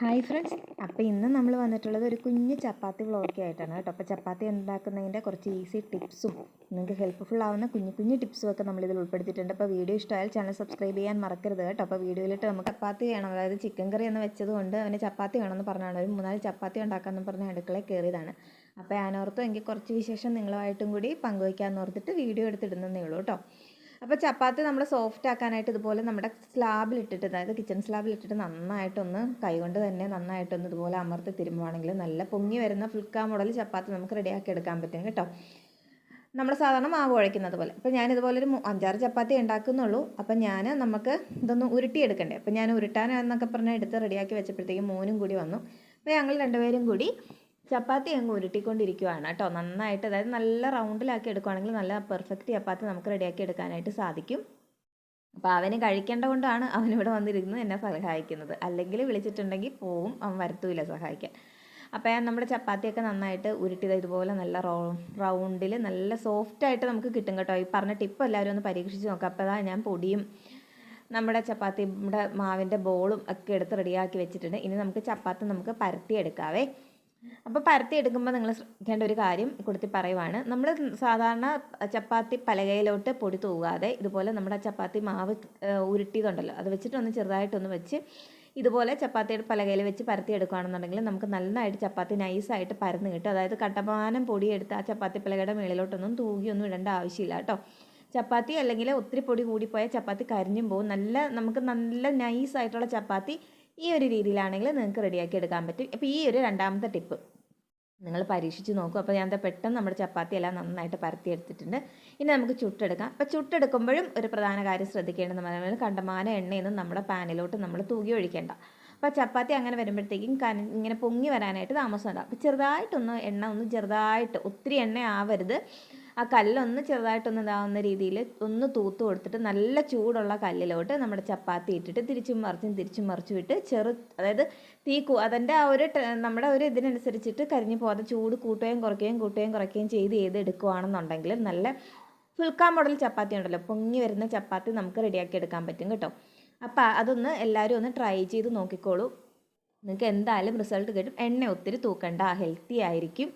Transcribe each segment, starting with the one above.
Hi friends അപ്പോൾ ഇന്ന് നമ്മൾ വന്നിട്ടുള്ളത് ഒരു കുഞ്ഞ് ചപ്പാത്തി വ്ളോഗൊക്കെ ആയിട്ടാണ് കേട്ടോ. അപ്പോൾ ചപ്പാത്തി ഉണ്ടാക്കുന്നതിന്റെ കുറച്ച് ഈസി ടിപ്സും നിങ്ങൾക്ക് ഹെൽപ്ഫുൾ ആവുന്ന കുഞ്ഞു കുഞ്ഞു ടിപ്സും ഒക്കെ നമ്മളിതിൽ ഉൾപ്പെടുത്തിയിട്ടുണ്ട്. അപ്പോൾ വീഡിയോ ഇഷ്ടമായാൽ ചാനൽ സബ്സ്ക്രൈബ് ചെയ്യാൻ മറക്കരുത് കേട്ടോ. അപ്പോൾ വീഡിയോയിലിട്ട് നമുക്ക് ചപ്പാത്തി വേണം. അതായത് ചിക്കൻ കറി എന്ന് വെച്ചത് കൊണ്ട് അവന് ചപ്പാത്തി വേണമെന്ന് പറഞ്ഞാണ്. ഒരു മൂന്നാൽ ചപ്പാത്തി ഉണ്ടാക്കാമെന്ന് പറഞ്ഞ് അടുക്കളയിൽ കയറിയതാണ് അപ്പോൾ ഞാനോർത്തും എനിക്ക് കുറച്ച് വിശേഷം നിങ്ങളുമായിട്ടും കൂടി പങ്കുവയ്ക്കാമെന്ന് ഓർത്തിട്ട് വീഡിയോ എടുത്തിടുന്നതേ ഉള്ളൂ കേട്ടോ. അപ്പോൾ ചപ്പാത്തി നമ്മൾ സോഫ്റ്റ് ആക്കാനായിട്ട് ഇതുപോലെ നമ്മുടെ സ്ലാബിലിട്ടിട്ട് അതായത് കിച്ചൺ സ്ലാബിലിട്ടിട്ട് നന്നായിട്ടൊന്ന് കൈകൊണ്ട് തന്നെ നന്നായിട്ടൊന്ന് ഇതുപോലെ അമർത്തി തിരുമ്പുവാണെങ്കിൽ നല്ല പൊങ്ങി വരുന്ന ഫുൽക്ക മോഡൽ ചപ്പാത്തി നമുക്ക് റെഡിയാക്കി എടുക്കാൻ പറ്റും കേട്ടോ. നമ്മൾ സാധാരണ മാവ് കുഴയ്ക്കുന്നത് പോലെ. അപ്പോൾ ഞാൻ ഇതുപോലെ ഒരു അഞ്ചാറ് ചപ്പാത്തി ഉണ്ടാക്കുന്നുള്ളൂ. അപ്പം ഞാൻ നമുക്ക് ഇതൊന്ന് ഉരുട്ടിയെടുക്കണ്ടേ? അപ്പം ഞാൻ ഉരുട്ടാനെന്നൊക്കെ പറഞ്ഞാൽ എടുത്ത് റെഡിയാക്കി വെച്ചപ്പോഴത്തേക്കും മോനും കൂടി വന്നു. അപ്പോൾ ഞങ്ങൾ രണ്ടുപേരും കൂടി ചപ്പാത്തി അങ്ങ് ഉരുട്ടിക്കൊണ്ടിരിക്കുവാണ് കേട്ടോ. നന്നായിട്ട് അതായത് നല്ല റൗണ്ടിലാക്കി എടുക്കുവാണെങ്കിൽ നല്ല പെർഫെക്റ്റ് ചപ്പാത്തി നമുക്ക് റെഡിയാക്കി എടുക്കാനായിട്ട് സാധിക്കും. അപ്പോൾ അവന് കഴിക്കേണ്ട കൊണ്ടാണ് അവനിവിടെ വന്നിരുന്നു എന്നെ സഹായിക്കുന്നത്. അല്ലെങ്കിൽ വിളിച്ചിട്ടുണ്ടെങ്കിൽ പോവും അവൻ വരത്തൂല സഹായിക്കാൻ. അപ്പോൾ നമ്മുടെ ചപ്പാത്തിയൊക്കെ നന്നായിട്ട് ഉരുട്ടിയത് ഇതുപോലെ നല്ല റോ റൗണ്ടിൽ നല്ല സോഫ്റ്റായിട്ട് നമുക്ക് കിട്ടും കേട്ടോ. ഈ പറഞ്ഞ ടിപ്പ് എല്ലാവരും ഒന്ന് പരീക്ഷിച്ച് നോക്കുക അപ്പോൾ അതാ ഞാൻ പൊടിയും നമ്മുടെ ചപ്പാത്തിയുടെ മാവിന്റെ ബോളും ഒക്കെ എടുത്ത് റെഡിയാക്കി വെച്ചിട്ടുണ്ട്. ഇനി നമുക്ക് ചപ്പാത്തി നമുക്ക് പരത്തിയെടുക്കാവേ. അപ്പോൾ പരത്തി എടുക്കുമ്പോൾ നിങ്ങൾ ശ്രദ്ധിക്കേണ്ട ഒരു കാര്യം കൊടുത്തി പറയുവാണ്. നമ്മൾ സാധാരണ ചപ്പാത്തി പലകയിലോട്ട് പൊടി തൂകാതെ ഇതുപോലെ നമ്മുടെ ചപ്പാത്തി മാവ് ഉരുട്ടിയതുണ്ടല്ലോ അത് വെച്ചിട്ടൊന്ന് ചെറുതായിട്ടൊന്ന് വെച്ച് ഇതുപോലെ ചപ്പാത്തിയുടെ പലകയിൽ വെച്ച് പരത്തി എടുക്കുകയാണെന്നുണ്ടെങ്കിൽ നമുക്ക് നന്നായിട്ട് ചപ്പാത്തി നൈസായിട്ട് പരന്ന് കിട്ടും. അതായത് കട്ടമാനം പൊടിയെടുത്ത് ആ ചപ്പാത്തി പലകയുടെ മേളിലോട്ടൊന്നും തൂകിയൊന്നും ഇടേണ്ട ആവശ്യമില്ല കേട്ടോ. ചപ്പാത്തി അല്ലെങ്കിൽ ഒത്തിരി പൊടി കൂടിപ്പോയ ചപ്പാത്തി കരിഞ്ഞും പോകും. നല്ല നമുക്ക് നല്ല നൈസായിട്ടുള്ള ചപ്പാത്തി ഈ ഒരു രീതിയിലാണെങ്കിൽ നിങ്ങൾക്ക് റെഡിയാക്കി എടുക്കാൻ പറ്റും. അപ്പോൾ ഈ ഒരു രണ്ടാമത്തെ ടിപ്പ്. നിങ്ങൾ പരീക്ഷിച്ച് നോക്കും. അപ്പോൾ ഞാൻ പെട്ടെന്ന് നമ്മുടെ ചപ്പാത്തി എല്ലാം നന്നായിട്ട് പരത്തി എടുത്തിട്ടുണ്ട്. ഇനി നമുക്ക് ചുട്ടെടുക്കാം. അപ്പോൾ ചുട്ടെടുക്കുമ്പോഴും ഒരു പ്രധാന കാര്യം ശ്രദ്ധിക്കേണ്ടതെന്ന് പറഞ്ഞാൽ കണ്ടമാന എണ്ണയൊന്നും നമ്മുടെ പാനിലോട്ട് നമ്മൾ തൂകി ഒഴിക്കേണ്ട. അപ്പോൾ ചപ്പാത്തി അങ്ങനെ വരുമ്പോഴത്തേക്കും കന ഇങ്ങനെ പൊങ്ങി വരാനായിട്ട് താമസം ഉണ്ടാകും അപ്പോൾ ചെറുതായിട്ടൊന്ന് എണ്ണ ഒന്ന് ചെറുതായിട്ട് ഒത്തിരി എണ്ണ ആവരുത്. ആ കല്ലൊന്ന് ചെറുതായിട്ടൊന്ന് ഇതാവുന്ന രീതിയിൽ ഒന്ന് തൂത്ത് കൊടുത്തിട്ട് നല്ല ചൂടുള്ള കല്ലിലോട്ട് നമ്മുടെ ചപ്പാത്തി ഇട്ടിട്ട് തിരിച്ചും മറിച്ചും തിരിച്ചും മറിച്ചും ഇട്ട് ചെറു അതായത് തീ അതിന്റെ ആ ഒരു നമ്മുടെ ഒരു ഇതിനനുസരിച്ചിട്ട് കരിഞ്ഞു പോകാതെ ചൂട് കൂട്ടുകയും കുറയ്ക്കുകയും കൂട്ടുകയും കുറയ്ക്കുകയും ചെയ്ത് ചെയ്ത് എടുക്കുകയാണെന്നുണ്ടെങ്കിൽ നല്ല ഫുൾക്കാ മോഡൽ ചപ്പാത്തി ഉണ്ടല്ലോ. പൊങ്ങി വരുന്ന ചപ്പാത്തി നമുക്ക് റെഡിയാക്കി എടുക്കാൻ പറ്റും കേട്ടോ. അപ്പോൾ അതൊന്ന് എല്ലാവരും ഒന്ന് ട്രൈ ചെയ്ത് നോക്കിക്കോളൂ. നിങ്ങൾക്ക് എന്തായാലും റിസൾട്ട് കിട്ടും. എണ്ണ ഒത്തിരി തൂക്കണ്ട. ഹെൽത്തി ആയിരിക്കും.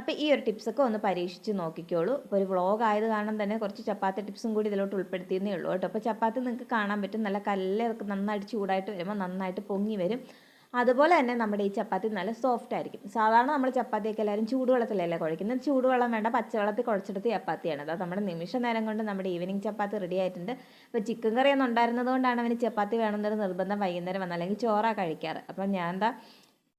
അപ്പോൾ ഈ ഒരു ടിപ്സൊക്കെ ഒന്ന് പരീക്ഷിച്ച് നോക്കിക്കോളൂ. ഇപ്പോൾ ഒരു വ്ളോഗ് ആയത് കാരണം തന്നെ കുറച്ച് ചപ്പാത്തി ടിപ്സും കൂടി ഇതിലോട്ട് ഉൾപ്പെടുത്തിയെന്നേ ഉള്ളൂ കേട്ടോ. അപ്പോൾ ചപ്പാത്തി നിങ്ങൾക്ക് കാണാൻ പറ്റും. നല്ല കല്ലൊക്കെ നന്നായിട്ട് ചൂടായിട്ട് വരുമ്പോൾ നന്നായിട്ട് പൊങ്ങി വരും. അതുപോലെ തന്നെ നമ്മുടെ ഈ ചപ്പാത്തി നല്ല സോഫ്റ്റ് ആയിരിക്കും. സാധാരണ നമ്മൾ ചപ്പാത്തിയൊക്കെ എല്ലാവരും ചൂടുവെള്ളത്തിലല്ലേ കുഴക്കുന്നത് ചൂടുവെള്ളം വേണ്ട പച്ചവെള്ളത്തിൽ കുഴച്ചെടുത്ത് ചപ്പാത്തിയാണ്. അത് നമ്മുടെ നിമിഷ നേരം കൊണ്ട് നമ്മുടെ ഈവനിങ് ചപ്പാത്തി റെഡി ആയിട്ടുണ്ട്. ഇപ്പോൾ ചിക്കൻ കറി ഒന്നും ഉണ്ടായിരുന്നത് കൊണ്ടാണ് അവന് ചപ്പാത്തി വേണമെന്നൊരു നിർബന്ധം വൈകുന്നേരം വന്ന അല്ലെങ്കിൽ ചോറാണ് കഴിക്കാറ്. അപ്പം ഞാൻ എന്താ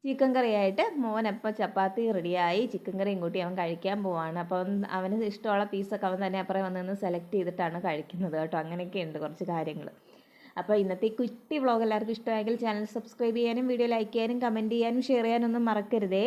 ചിക്കൻ കറിയായിട്ട് മോൻ എപ്പോൾ ചപ്പാത്തി റെഡിയായി. ചിക്കൻ കറിയും കൂട്ടി അവൻ കഴിക്കാൻ പോവാണ്. അപ്പം അവന് ഇഷ്ടമുള്ള പീസൊക്കെ അവൻ തന്നെ അപ്പുറം വന്ന് നിന്ന് സെലക്ട് ചെയ്തിട്ടാണ് കഴിക്കുന്നത് കേട്ടോ. അങ്ങനെയൊക്കെയുണ്ട് കുറച്ച് കാര്യങ്ങൾ അപ്പോൾ ഇന്നത്തെ കുറ്റി വ്ളോഗ് എല്ലാവർക്കും ഇഷ്ടമായെങ്കിൽ ചാനൽ സബ്സ്ക്രൈബ് ചെയ്യാനും വീഡിയോ ലൈക്ക് ചെയ്യാനും കമന്റ് ചെയ്യാനും ഷെയർ ചെയ്യാനൊന്നും മറക്കരുതേ.